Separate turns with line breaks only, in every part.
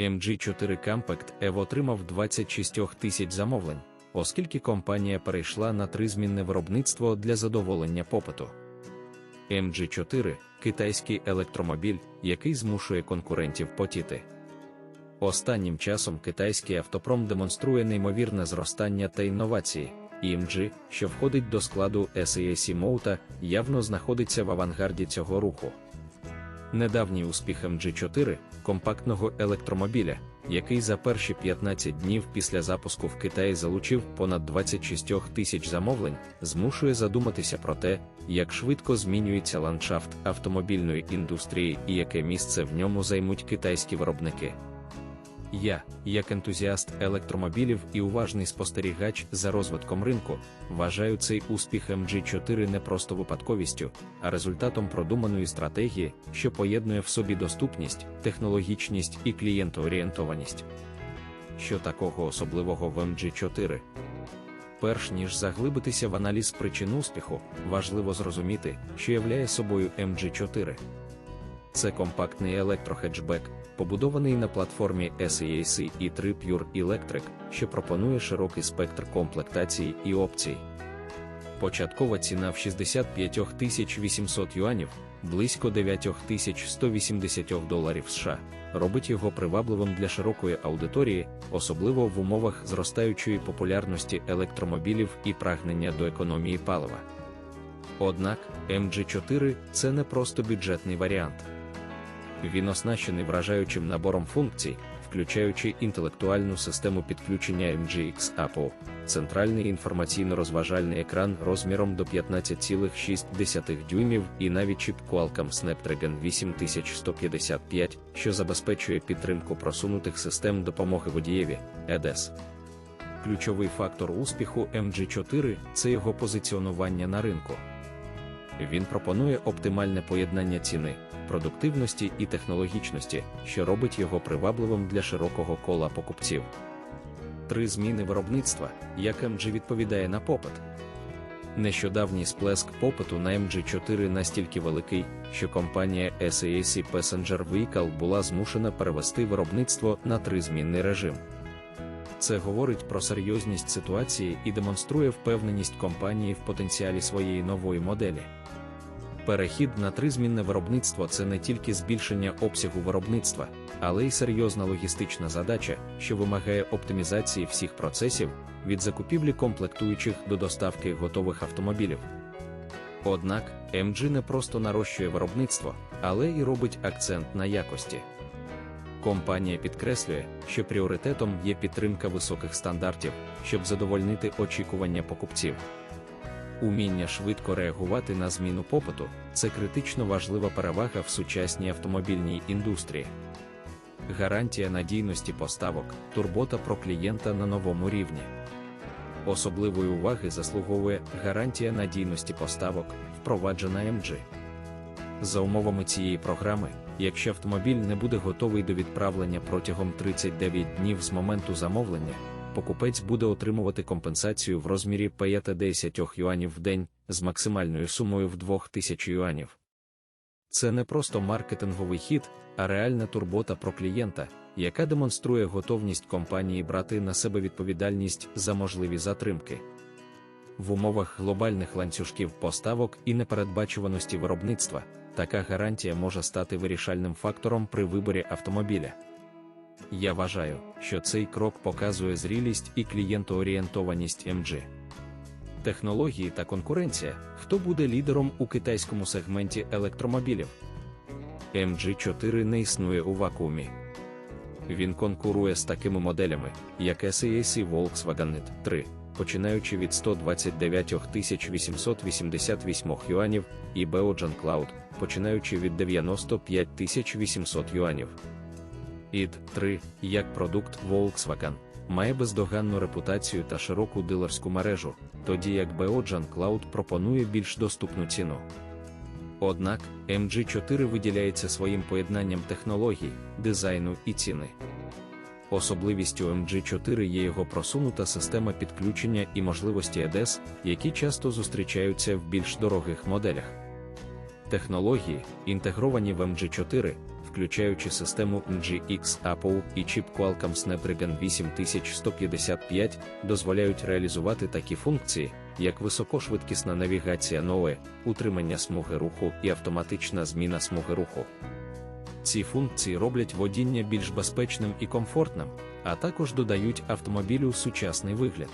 MG4 Compact EV отримав 26 тисяч замовлень, оскільки компанія перейшла на тризмінне виробництво для задоволення попиту. MG4 китайський електромобіль, який змушує конкурентів потіти. Останнім часом китайський автопром демонструє неймовірне зростання та інновації. EMG, що входить до складу SAC Mota, явно знаходиться в авангарді цього руху. Недавній успіх MG4 компактного електромобіля, який за перші 15 днів після запуску в Китаї залучив понад 26 тисяч замовлень, змушує задуматися про те, як швидко змінюється ландшафт автомобільної індустрії і яке місце в ньому займуть китайські виробники. Я, як ентузіаст електромобілів і уважний спостерігач за розвитком ринку, вважаю цей успіх MG4 не просто випадковістю, а результатом продуманої стратегії, що поєднує в собі доступність, технологічність і клієнтоорієнтованість. Що такого особливого в MG4? Перш ніж заглибитися в аналіз причин успіху, важливо зрозуміти, що являє собою MG4. Це компактний електрохеджбек, побудований на платформі SAC e 3 Pure Electric, що пропонує широкий спектр комплектацій і опцій. Початкова ціна в 65 800 юанів, близько 9180 доларів США, робить його привабливим для широкої аудиторії, особливо в умовах зростаючої популярності електромобілів і прагнення до економії палива. Однак MG4 це не просто бюджетний варіант. Він оснащений вражаючим набором функцій, включаючи інтелектуальну систему підключення MGX APO, центральний інформаційно-розважальний екран розміром до 15,6 дюймів і навіть чіп Qualcomm Snapdragon 8155, що забезпечує підтримку просунутих систем допомоги водієві EDS. Ключовий фактор успіху MG4 це його позиціонування на ринку. Він пропонує оптимальне поєднання ціни, продуктивності і технологічності, що робить його привабливим для широкого кола покупців. Три зміни виробництва, як MG відповідає на попит. Нещодавній сплеск попиту на MG4 настільки великий, що компанія SAC Passenger Vehicle була змушена перевести виробництво на тризмінний режим. Це говорить про серйозність ситуації і демонструє впевненість компанії в потенціалі своєї нової моделі. Перехід на тризмінне виробництво це не тільки збільшення обсягу виробництва, але й серйозна логістична задача, що вимагає оптимізації всіх процесів від закупівлі комплектуючих до доставки готових автомобілів. Однак MG не просто нарощує виробництво, але й робить акцент на якості. Компанія підкреслює, що пріоритетом є підтримка високих стандартів, щоб задовольнити очікування покупців. Уміння швидко реагувати на зміну попиту це критично важлива перевага в сучасній автомобільній індустрії. Гарантія надійності поставок, турбота про клієнта на новому рівні. Особливої уваги заслуговує гарантія надійності поставок, впроваджена MG. За умовами цієї програми, якщо автомобіль не буде готовий до відправлення протягом 39 днів з моменту замовлення, покупець буде отримувати компенсацію в розмірі 50 юанів в день з максимальною сумою в 2000 юанів. Це не просто маркетинговий хід, а реальна турбота про клієнта, яка демонструє готовність компанії брати на себе відповідальність за можливі затримки. В умовах глобальних ланцюжків поставок і непередбачуваності виробництва така гарантія може стати вирішальним фактором при виборі автомобіля. Я вважаю, що цей крок показує зрілість і клієнтоорієнтованість MG. Технології та конкуренція, хто буде лідером у китайському сегменті електромобілів. MG4 не існує у вакуумі. Він конкурує з такими моделями, як SAC Volkswagen 3, починаючи від 129 888 юанів, і Beojan Cloud, починаючи від 95 800 юанів. Id 3, як продукт Volkswagen, має бездоганну репутацію та широку дилерську мережу, тоді як Beojan Cloud пропонує більш доступну ціну. Однак MG4 виділяється своїм поєднанням технологій, дизайну і ціни. Особливістю MG4 є його просунута система підключення і можливості EDS, які часто зустрічаються в більш дорогих моделях. Технології, інтегровані в MG4, включаючи систему NGX APU і чіп Qualcomm Snapdragon 8155, дозволяють реалізувати такі функції, як високошвидкісна навігація NOE, утримання смуги руху і автоматична зміна смуги руху. Ці функції роблять водіння більш безпечним і комфортним, а також додають автомобілю сучасний вигляд.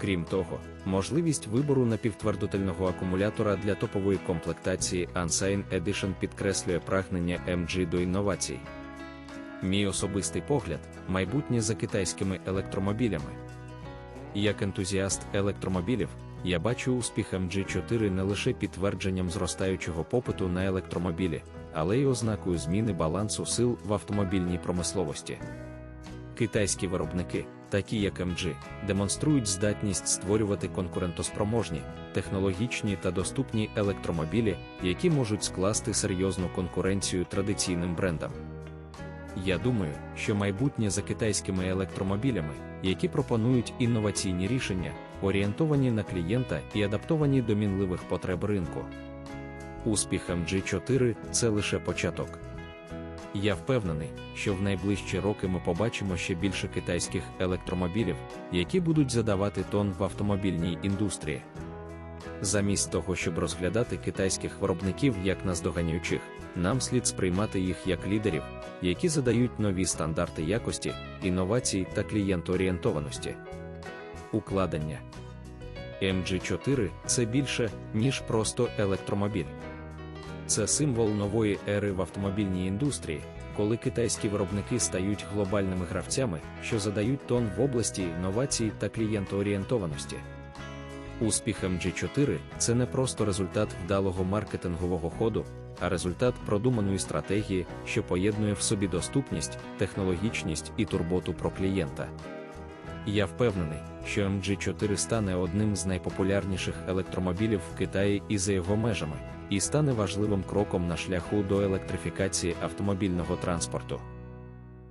Крім того, можливість вибору напівтвердотельного акумулятора для топової комплектації Unsign Edition підкреслює прагнення MG до інновацій. Мій особистий погляд майбутнє за китайськими електромобілями. Як ентузіаст електромобілів, я бачу успіх MG4 не лише підтвердженням зростаючого попиту на електромобілі, але й ознакою зміни балансу сил в автомобільній промисловості. Китайські виробники, такі як MG, демонструють здатність створювати конкурентоспроможні, технологічні та доступні електромобілі, які можуть скласти серйозну конкуренцію традиційним брендам. Я думаю, що майбутнє за китайськими електромобілями, які пропонують інноваційні рішення, орієнтовані на клієнта і адаптовані до мінливих потреб ринку. Успіх MG4 це лише початок. Я впевнений, що в найближчі роки ми побачимо ще більше китайських електромобілів, які будуть задавати тон в автомобільній індустрії. Замість того, щоб розглядати китайських виробників як наздоганюючих, нам слід сприймати їх як лідерів, які задають нові стандарти якості, інновацій та клієнтоорієнтованості. Укладення MG4 це більше, ніж просто електромобіль. Це символ нової ери в автомобільній індустрії, коли китайські виробники стають глобальними гравцями, що задають тон в області інновацій та клієнтоорієнтованості. Успіх MG4 це не просто результат вдалого маркетингового ходу, а результат продуманої стратегії, що поєднує в собі доступність, технологічність і турботу про клієнта. Я впевнений, що MG4 стане одним з найпопулярніших електромобілів в Китаї і за його межами, і стане важливим кроком на шляху до електрифікації автомобільного транспорту.